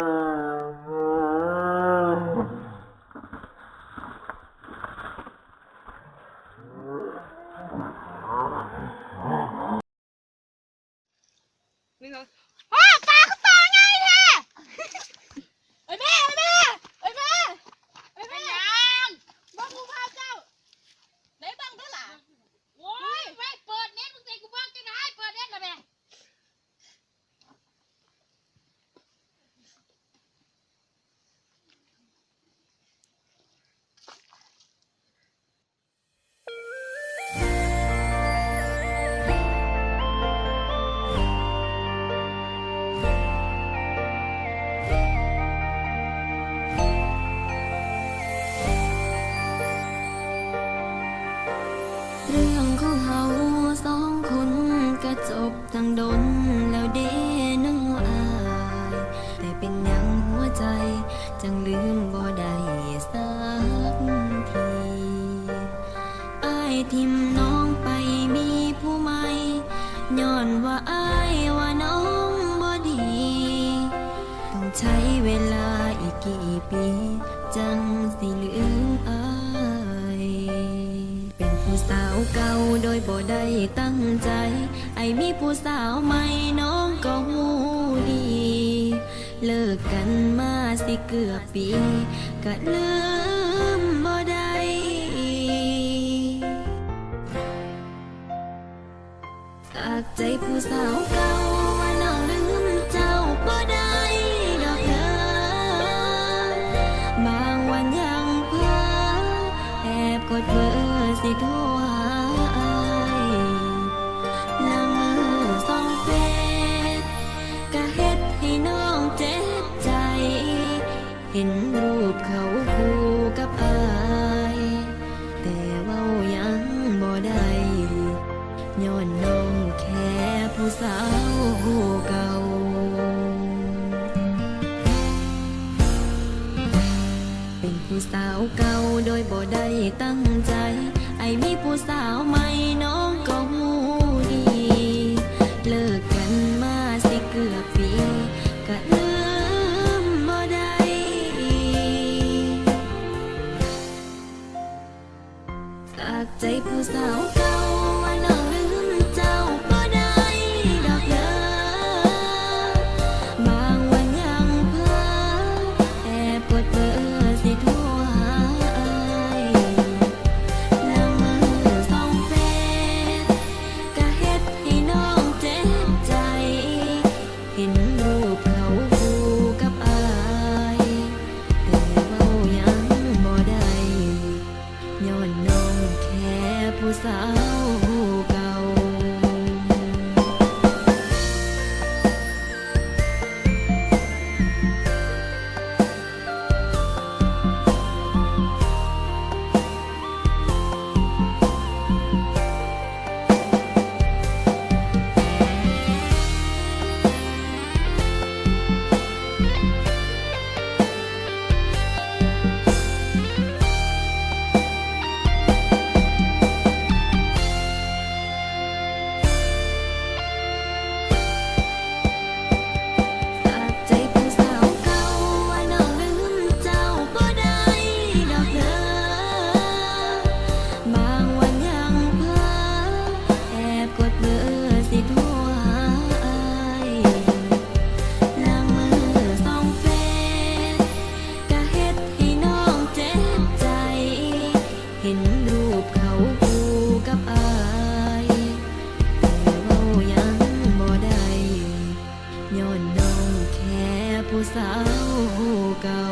นี่ ทั้งดนแล้วเด้น้องอายแต่เป็นยังหัวใจ จังลืมบ่ได้สักทีอายทิมน้องไปมีผู้ใหม่ย้อนว่าอายว่าน้องบ่ดี ต้องใช้เวลาอีกกี่ปี จังสิลืมอาย ผู้สาวเก่าโดยบ่ได้ตั้งใจ ไอ้มีผู้สาวใหม่น้องก็หูดี เลิกกันมาสิเกือบปีก็ลืมบ่ได้จากใจผู้สาวเก่าว่าน้องลืมเจ้าบ่ได้ดอกเด้อบางวันยังเพ้อแอบกดเบอร์ สิโทรหาอายละเมอส่องเฟซก็เฮ็ดให้น้องเจ็บใจ เห็นรูปเขาคู่กับอาย แต่เว่ายังบ่ได้ย้อนน้องแค่ผู้สาว เป็นผู้สาวเก่าโดยบ่ได้ตั้งใจ ไอ้มีผู้สาวใหม่น้องก็หูดี เลิกกันมาสิเกือบปีก็ลืมบ่ได้จากใจผู้สาวเก่า ย้อนน้องแค่ผู้สาวเก่า